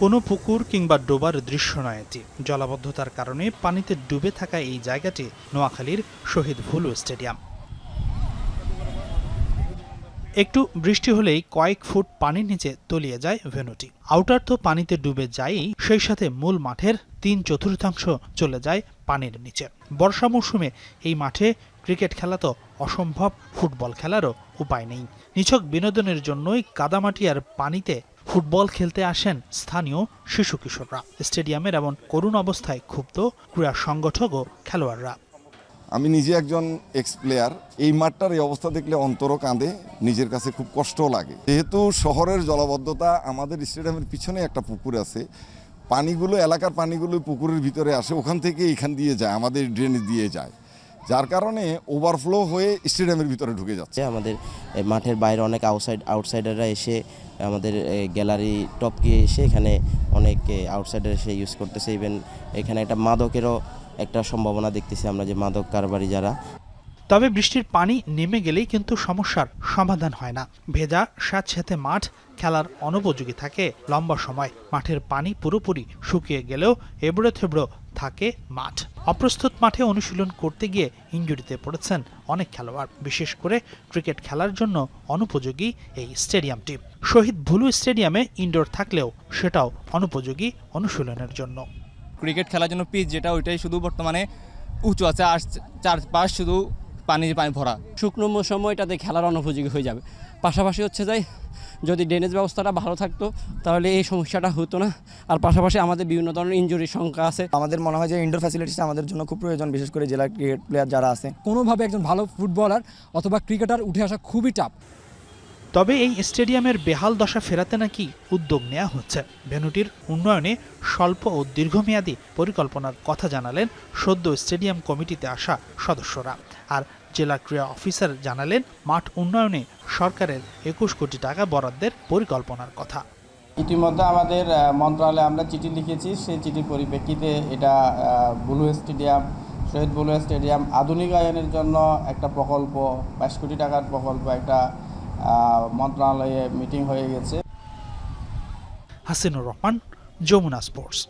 কোনো পুকুর কিংবা ডোবার দৃশ্য নয় এটি। জলাবদ্ধতার কারণে পানিতে ডুবে থাকা এই জায়গাটি নোয়াখালীর শহীদ ভুলু স্টেডিয়াম। একটু বৃষ্টি হলেই কয়েক ফুট পানির নিচে তলিয়ে যায় ভেনুটি। আউটার তো পানিতে ডুবে যায়ই সেই সাথে মূল মাঠের তিন চতুর্থাংশ চলে যায় পানির নিচে। বর্ষা মৌসুমে এই মাঠে ক্রিকেট খেলা তো অসম্ভব, ফুটবল খেলারও উপায় নেই। নিছক বিনোদনের জন্যই কাদামাটি আর পানিতে ফুটবল খেলতে আসেন স্থানীয় শিশু কিশোররা। স্টেডিয়ামের এমন করুণ অবস্থায় ক্ষুব্ধ ক্রীড়া সংগঠক ও খেলোয়াড়রা। আমি নিজে একজন এক্স প্লেয়ার এই মাঠটার এই অবস্থা দেখলে অন্তরও কাঁদে নিজের কাছে খুব কষ্টও লাগে। যেহেতু শহরের জলাবদ্ধতা আমাদের স্টেডিয়ামের পিছনে একটা পুকুর আছে। পানিগুলো এলাকার পানিগুলো পুকুরের ভিতরে আসে ওখান থেকে এখান দিয়ে যায় আমাদের ড্রেনে দিয়ে যায়। যার কারণে ওভারফ্লো হয়ে স্টেডিয়ামের ভিতরে ঢুকে যাচ্ছে। আমাদের মাঠের বাইরে অনেক আউটসাইড আউটসাইডাররা এসে আমাদের গ্যালারি টপকে এসে এখানে অনেক আউটসাইডার এসে ইউজ করতেছে। ইভেন এখানে একটা মাদকেরও একটা সম্ভাবনা দেখতেছি আমরা যে মাদক কারবারি যারা। তবে বৃষ্টির পানি নেমে গেলেই কিন্তু সমস্যার সমাধান হয় না। ভেজা স্যাঁতস্যাঁতে মাঠ খেলার অনুপযোগী থাকে। লম্বা সময় মাঠের পানি পুরোপুরি শুকিয়ে গেলেও এবড়ো থেবড়ো থাকে মাঠ। অপ্রস্তুত মাঠে অনুশীলন করতে গিয়ে ইঞ্জুরিতে পড়েছেন অনেক খেলোয়াড়। বিশেষ করে ক্রিকেট খেলার জন্য অনুপযোগী এই স্টেডিয়ামটি। শহীদ ভুলু স্টেডিয়ামে ইনডোর থাকলেও সেটাও অনুপযোগী অনুশীলনের জন্য। ক্রিকেট খেলার জন্য পিচ যেটা, ওইটাই শুধু বর্তমানে উঁচু আছে। আর চারপাশ শুধু পানি পানি ভরা। শুকনো সময়টাতে খেলার অনুপযোগী হয়ে যাবে। পাশাপাশি হচ্ছে যাই যদি ড্রেনেজ ব্যবস্থাটা ভালো থাকতো তাহলে এই সমস্যাটা হতো না। আর পাশাপাশি আমাদের বিভিন্ন ধরনের ইঞ্জুরির সংখ্যা আছে। আমাদের মনে হয় যে ইনডোর ফ্যাসিলিটিস আমাদের জন্য খুব প্রয়োজন বিশেষ করে জেলা ক্রিকেট প্লেয়ার যারা আছে। কোনোভাবে একজন ভালো ফুটবলার অথবা ক্রিকেটার উঠে আসা খুবই টাফ তবে এই স্টেডিয়ামের বেহাল দশা ফেরাতে নাকি উদ্যোগ নেওয়া হচ্ছে। ভেন্যুটির উন্নয়নে স্বল্প ও দীর্ঘমেয়াদী পরিকল্পনার কথা জানালেন সদ্য স্টেডিয়াম কমিটিতে আসা সদস্যরা। আর জেলা ক্রীড়া অফিসার জানালেন, মাঠ উন্নয়নে সরকারের একুশ কোটি টাকা বরাদ্দের পরিকল্পনার কথা। ইতিমধ্যে আমাদের মন্ত্রণালয়ে আমরা চিঠি লিখেছি। সেই চিঠির পরিপ্রেক্ষিতে এটা বুলু স্টেডিয়াম, শহীদ বুলু স্টেডিয়াম আধুনিকায়নের জন্য একটা প্রকল্প, বাইশ কোটি টাকার প্রকল্প, একটা মন্ত্রণালয়ে মিটিং হয়ে গেছে। হাসিনুর রহমান যমুনা স্পোর্টস